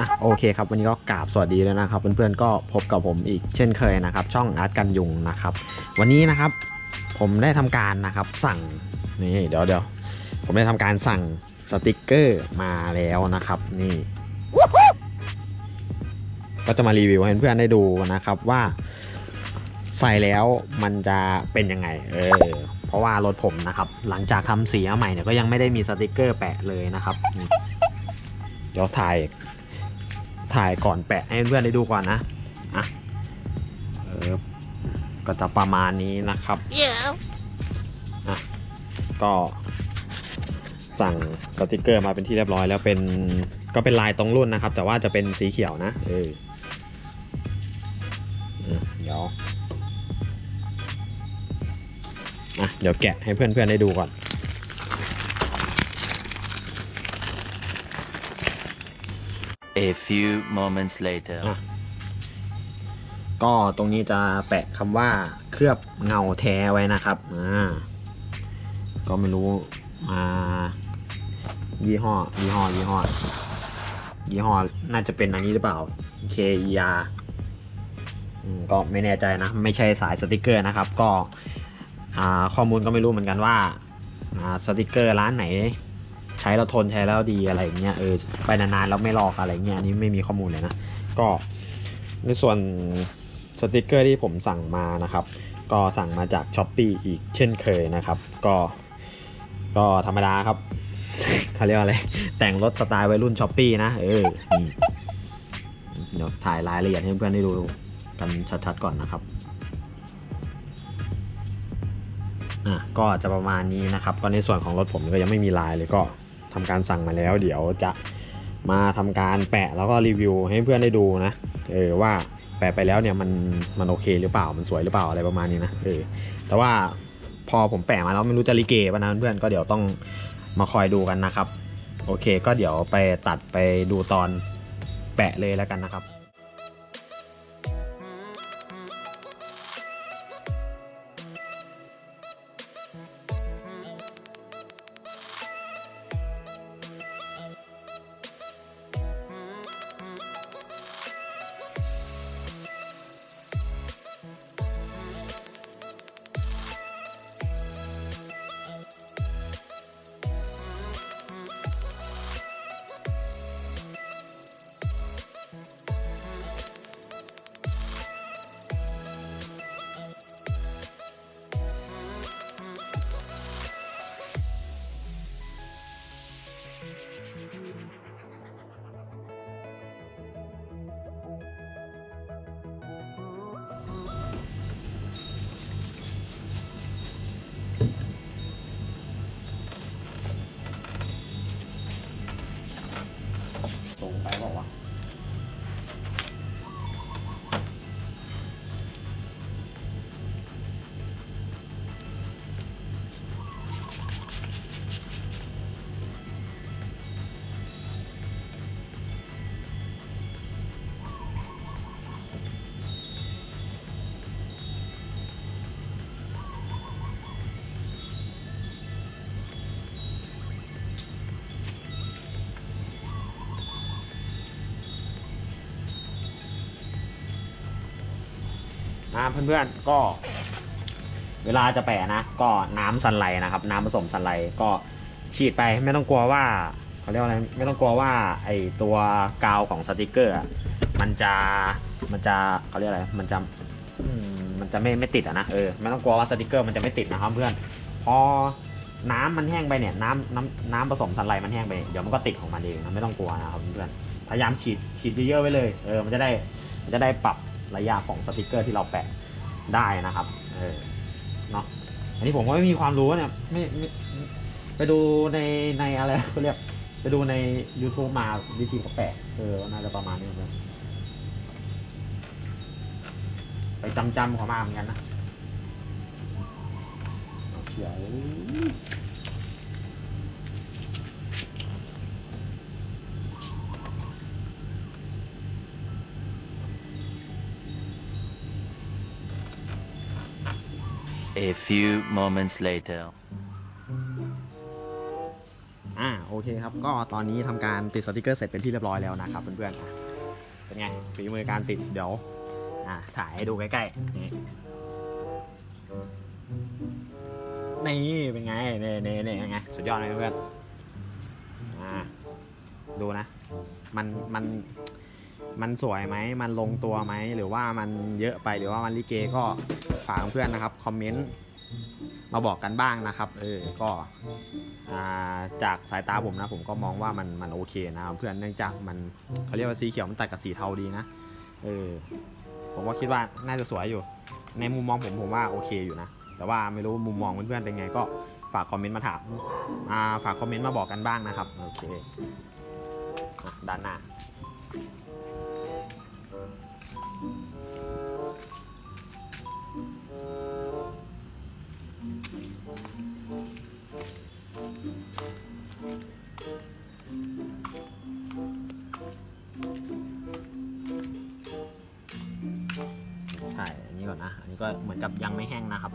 อะโอเคครับวันนี้ก็กราบสวัสดีแล้วนะครับ เพื่อนๆก็พบกับผมอีกเช่นเคยนะครับ ช่องอาร์ตกันยุงนะครับ วันนี้นะครับผมได้ทำการนะครับสั่งนี่เดี๋ยวเดี๋ยวผมได้ทำการสั่งสติกเกอร์มาแล้วนะครับ นี่ ก็จะมารีวิวให้เพื่อนๆได้ดูนะครับว่าใส่แล้วมันจะเป็นยังไง เออ เพราะว่ารถผมนะครับ หลังจากทำสีมาใหม่เนี่ยก็ยังไม่ได้มีสติกเกอร์แปะเลยนะครับเดี๋ยวถ่าย ถ่ายก่อนแปะให้เพื่อนได้ดูก่อนนะอะเออก็จะประมาณนี้นะครับ Yeah. อะก็สั่งสติกเกอร์มาเป็นที่เรียบร้อย แล้วเป็นก็เป็นลายตรงรุ่นนะครับ แต่ว่าจะเป็นสีเขียวนะเอออะเดี๋ยวอะเดี๋ยวแกะให้เพื่อนๆได้ดูก่อน A few moments later. ก็ตรงนี้จะแปะคำว่าเคลือบเงาแท้ไว้นะครับอ่าก็ไม่รู้มายี่ห้อยี่ห้อยี่ห้อยี่ห้อน่าจะเป็นอันนี้หรือเปล่า KER อืมก็ไม่แน่ใจนะ ไม่ใช่สายสติกเกอร์นะครับ ก็อ่าข้อมูลก็ไม่รู้เหมือนกันว่าอ่าสติกเกอร์ร้านไหน ใช้แล้วทนใช้แล้วดีอะไรอย่างเงี้ยเออไปนานๆแล้วไม่ลอกอะไรเงี้ยอันนี้ไม่มีข้อมูลเลยนะก็ในส่วนสติกเกอร์ที่ผมสั่งมานะครับ ก็สั่งมาจาก s h อ p e e อีกเช่นเคยนะครับ ก็ก็ธรรมดาครับเขาเรียกว่าอะไร แต่งรถสไตล์วัยรุ่น s h อ p e e นะ เออเดี๋ยวถ่ายรายละเอียดให้เพื่อนได้ดูกันชัดๆก่อนนะครับอะก็จะประมาณนี้นะครับก็ในส่วนของรถผมก็ยังไม่มีลายเลยก็ ทำการสั่งมาแล้ว เดี๋ยวจะมาทำการแปะแล้วก็รีวิวให้เพื่อนได้ดูนะเออว่าแปะไปแล้วเนี่ยมันมันโอเคหรือเปล่ามันสวยหรือเปล่าอะไรประมาณนี้นะเออแต่ว่าพอผมแปะมาแล้วไม่รู้จะรีเกป่ะนะเพื่อนก็เดี๋ยวต้องมาคอยดูกันนะครับ โอเค ก็เดี๋ยวไปตัดไปดูตอนแปะเลยแล้วกันนะครับ อ่าเพื่อนๆก็ เวลาจะแปะนะ ก็น้ำสันไหลนะครับ น้ำผสมสันไหลก็ฉีดไปไม่ต้องกลัวว่าเขาเรียกว่าอะไรไม่ต้องกลัวว่าไอตัวกาวของสติกเกอร์อะมันจะมันจะเขาเรียกอะไรมันจะมันจะไม่ไม่ติดอะนะเออไม่ต้องกลัวว่าสติกเกอร์มันจะไม่ติดนะครับเพื่อนพอน้ำมันแห้งไปเนี่ยน้ำน้ำน้ำผสมสันไหลมันแห้งไปเดี๋ยวมันก็ติดของมันเองนะไม่ต้องกลัวนะครับเพื่อนพยายามฉีดฉีดเยอะๆไว้เลยเออมันจะได้มันจะได้ปรับ ระยะของสติกเกอร์ที่เราแปะได้นะครับ เออ เนาะ อันนี้ผมก็ไม่มีความรู้เนี่ยไม่ไม่ไปดูในในอะไรเขาเรียก ไปดูใน YouTube มาวิธีเขาแปะ เออ น่าจะประมาณนี้เหมือนกันไปจำจำๆเขามาเหมือนกันนะเอาเขียว A few moments later. อ่าโอเคครับ ก็ตอนนี้ทำการติดสติกเกอร์เสร็จเป็นที่เรียบร้อยแล้วนะครับเพื่อนๆอะเป็นไงฝีมือการติดเดี๋ยวอ่าถ่ายให้ดูใกล้ๆนี่นี่เป็นไงเน่เน่เน่ยังไงสุดยอดเลยเพื่อนอ่าดูนะ มันมัน มันสวยไหมมันลงตัวไหมหรือว่ามันเยอะไปหรือว่ามันลิเกก็ฝากเพื่อนนะครับคอมเมนต์มาบอกกันบ้างนะครับ เออ ก็อ่าจากสายตาผมนะ ผมก็มองว่ามันมันโอเคนะครับเพื่อนเนื่องจากมันเขาเรียกว่าสีเขียวมันตัดกับสีเทาดีนะ เออ ผมก็คิดว่าน่าจะสวยอยู่ ในมุมมองผมผมว่าโอเคอยู่นะ แต่ว่าไม่รู้มุมมองเพื่อนๆเป็นไงก็ฝากคอมเมนต์มาถามอ่าฝากคอมเมนต์มาบอกกันบ้างนะครับ โอเคด้านหน้า ใช่อันนี้ก่อนนะ อันนี้ก็เหมือนกับยังไม่แห้งนะครับ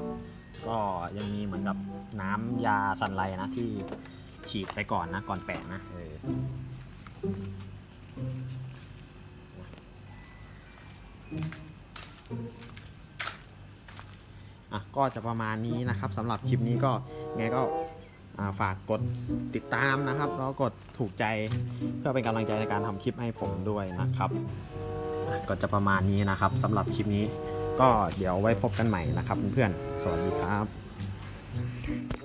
ก็ยังมีเหมือนกับน้ำยาสันไลนะที่ฉีดไปก่อนนะ ก่อนแปะนะ เออ อะก็จะประมาณนี้นะครับสำหรับคลิปนี้ก็ไงก็ฝากกดติดตามนะครับ แล้วกดถูกใจเพื่อเป็นกำลังใจในการทำคลิปให้ผมด้วยนะครับก็จะประมาณนี้นะครับสำหรับคลิปนี้ ก็เดี๋ยวไว้พบกันใหม่นะครับเพื่อนๆสวัสดีครับ